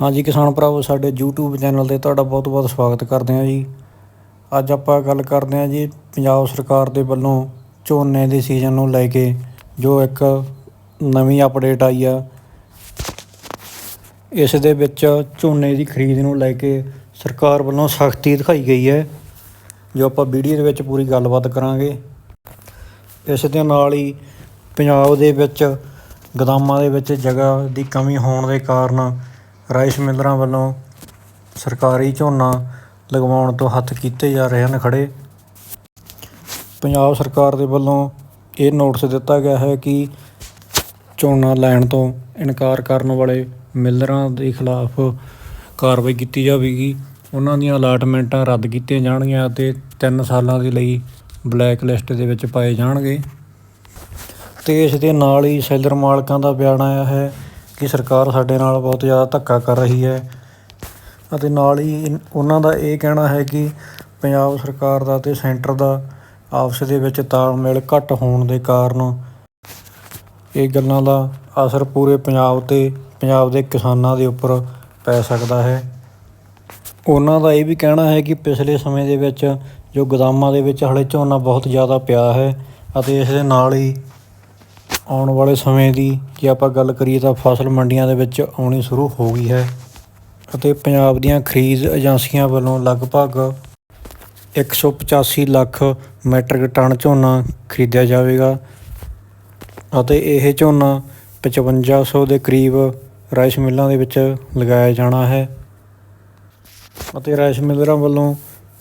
ਹਾਂਜੀ, ਕਿਸਾਨ ਭਰਾਵੋ, ਸਾਡੇ YouTube ਚੈਨਲ ਤੇ ਤੁਹਾਡਾ ਬਹੁਤ-ਬਹੁਤ ਸਵਾਗਤ ਕਰਦੇ ਹਾਂ ਜੀ। ਅੱਜ ਆਪਾਂ ਗੱਲ ਕਰਦੇ ਹਾਂ ਜੀ, ਪੰਜਾਬ ਸਰਕਾਰ ਦੇ ਵੱਲੋਂ ਝੋਨੇ ਦੇ ਸੀਜ਼ਨ ਨੂੰ ਲੈ ਕੇ ਜੋ ਇੱਕ ਨਵੀਂ ਅਪਡੇਟ ਆਈ ਆ, ਇਸ ਦੇ ਵਿੱਚ ਝੋਨੇ ਦੀ ਖਰੀਦ ਨੂੰ ਲੈ ਕੇ ਸਰਕਾਰ ਵੱਲੋਂ ਸਖਤੀ ਦਿਖਾਈ ਗਈ ਹੈ, ਜੋ ਆਪਾਂ ਵੀਡੀਓ ਦੇ ਵਿੱਚ ਪੂਰੀ ਗੱਲਬਾਤ ਕਰਾਂਗੇ। ਇਸ ਦੇ ਨਾਲ ਹੀ ਪੰਜਾਬ ਦੇ ਵਿੱਚ ਗਦਾਮਾਂ ਦੇ ਵਿੱਚ ਜਗ੍ਹਾ ਦੀ ਕਮੀ ਹੋਣ ਦੇ ਕਾਰਨ ਰਾਈਸ ਮਿਲਰਾਂ ਵੱਲੋਂ ਸਰਕਾਰੀ ਝੋਨਾ ਲਗਵਾਉਣ ਤੋਂ ਹੱਥ ਕੀਤੇ ਜਾ ਰਹੇ ਹਨ ਖੜੇ। ਪੰਜਾਬ ਸਰਕਾਰ ਦੇ ਵੱਲੋਂ ਇਹ ਨੋਟਿਸ ਦਿੱਤਾ ਗਿਆ ਹੈ ਕਿ ਝੋਨਾ ਲੈਣ ਤੋਂ ਇਨਕਾਰ ਕਰਨ ਵਾਲੇ ਮਿਲਰਾਂ ਦੇ ਖਿਲਾਫ ਕਾਰਵਾਈ ਕੀਤੀ ਜਾਵੇਗੀ। ਉਹਨਾਂ ਦੀਆਂ ਅਲਾਟਮੈਂਟਾਂ ਰੱਦ ਕੀਤੀਆਂ ਜਾਣਗੀਆਂ ਅਤੇ 3 ਸਾਲਾਂ ਦੇ ਲਈ ਬਲੈਕ ਲਿਸਟ ਦੇ ਵਿੱਚ ਪਾਏ ਜਾਣਗੇ। ਤੇ ਇਸ ਦੇ ਨਾਲ ਹੀ ਸੈਲਰ ਮਾਲਕਾਂ ਦਾ ਬਿਆਨ ਆਇਆ ਹੈ ਕਿ ਸਰਕਾਰ ਸਾਡੇ ਨਾਲ ਬਹੁਤ ਜ਼ਿਆਦਾ ਧੱਕਾ ਕਰ ਰਹੀ ਹੈ। ਅਤੇ ਨਾਲ ਹੀ ਉਹਨਾਂ ਦਾ ਇਹ ਕਹਿਣਾ ਹੈ ਕਿ ਪੰਜਾਬ ਸਰਕਾਰ ਦਾ ਅਤੇ ਸੈਂਟਰ ਦਾ ਆਪਸ ਦੇ ਵਿੱਚ ਤਾਲਮੇਲ ਘੱਟ ਹੋਣ ਦੇ ਕਾਰਨ ਇਹ ਗੱਲਾਂ ਦਾ ਅਸਰ ਪੂਰੇ ਪੰਜਾਬ ਤੇ, ਪੰਜਾਬ ਦੇ ਕਿਸਾਨਾਂ ਦੇ ਉੱਪਰ ਪੈ ਸਕਦਾ ਹੈ। ਉਹਨਾਂ ਦਾ ਇਹ ਵੀ ਕਹਿਣਾ ਹੈ ਕਿ ਪਿਛਲੇ ਸਮੇਂ ਦੇ ਵਿੱਚ ਜੋ ਗੋਦਾਮਾਂ ਦੇ ਵਿੱਚ ਹਲੇ ਝੋਨਾ ਬਹੁਤ ਜ਼ਿਆਦਾ ਪਿਆ ਹੈ ਅਤੇ ਇਸ ਦੇ ਨਾਲ ਹੀ ਆਉਣ ਵਾਲੇ ਸਮੇਂ ਦੀ ਜੇ ਆਪਾਂ ਗੱਲ ਕਰੀਏ ਤਾਂ ਫਸਲ ਮੰਡੀਆਂ ਦੇ ਵਿੱਚ ਆਉਣੀ ਸ਼ੁਰੂ ਹੋ ਗਈ ਹੈ ਅਤੇ ਪੰਜਾਬ ਦੀਆਂ ਖਰੀਦ ਏਜੰਸੀਆਂ ਵੱਲੋਂ ਲਗਭਗ 185 ਲੱਖ ਮੈਟਰਿਕ ਟਨ ਝੋਨਾ ਖਰੀਦਿਆ ਜਾਵੇਗਾ ਅਤੇ ਇਹ ਝੋਨਾ 5500 ਦੇ ਕਰੀਬ ਰਾਈਸ ਮਿੱਲਾਂ ਦੇ ਵਿੱਚ ਲਗਾਇਆ ਜਾਣਾ ਹੈ ਅਤੇ ਰਾਈਸ ਮਿਲਰਾਂ ਵੱਲੋਂ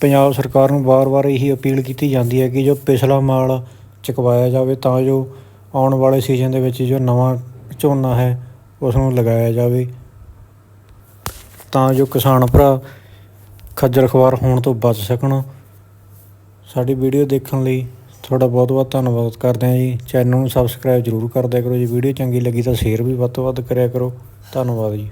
ਪੰਜਾਬ ਸਰਕਾਰ ਨੂੰ ਵਾਰ-ਵਾਰ ਇਹੀ ਅਪੀਲ ਕੀਤੀ ਜਾਂਦੀ ਹੈ ਕਿ ਜੋ ਪਿਛਲਾ ਮਾਲ ਚੁਕਵਾਇਆ ਜਾਵੇ ਤਾਂ ਜੋ ਆਉਣ ਵਾਲੇ ਸੀਜ਼ਨ ਦੇ ਵਿੱਚ ਜੋ ਨਵਾਂ ਝੋਨਾ ਹੈ ਉਸ ਨੂੰ ਲਗਾਇਆ ਜਾਵੇ। ਤਾਂ ਜੋ ਕਿਸਾਨ ਭਰਾ ਖੱਜਲ ਖਵਾਰ ਹੋਣ ਤੋਂ ਬਚ ਸਕਣ। ਸਾਡੀ ਵੀਡੀਓ ਦੇਖਣ ਲਈ ਤੁਹਾਡਾ ਬਹੁਤ ਬਹੁਤ ਧੰਨਵਾਦ ਕਰਦੇ ਹਾਂ ਜੀ। ਚੈਨਲ ਨੂੰ ਸਬਸਕ੍ਰਾਈਬ ਜ਼ਰੂਰ ਕਰ ਦਿਆ ਕਰੋ ਜੀ। ਵੀਡੀਓ ਚੰਗੀ ਲੱਗੀ ਤਾਂ ਸ਼ੇਅਰ ਵੀ ਵੱਧ ਤੋਂ ਵੱਧ ਕਰਿਆ ਕਰੋ। ਧੰਨਵਾਦ ਜੀ।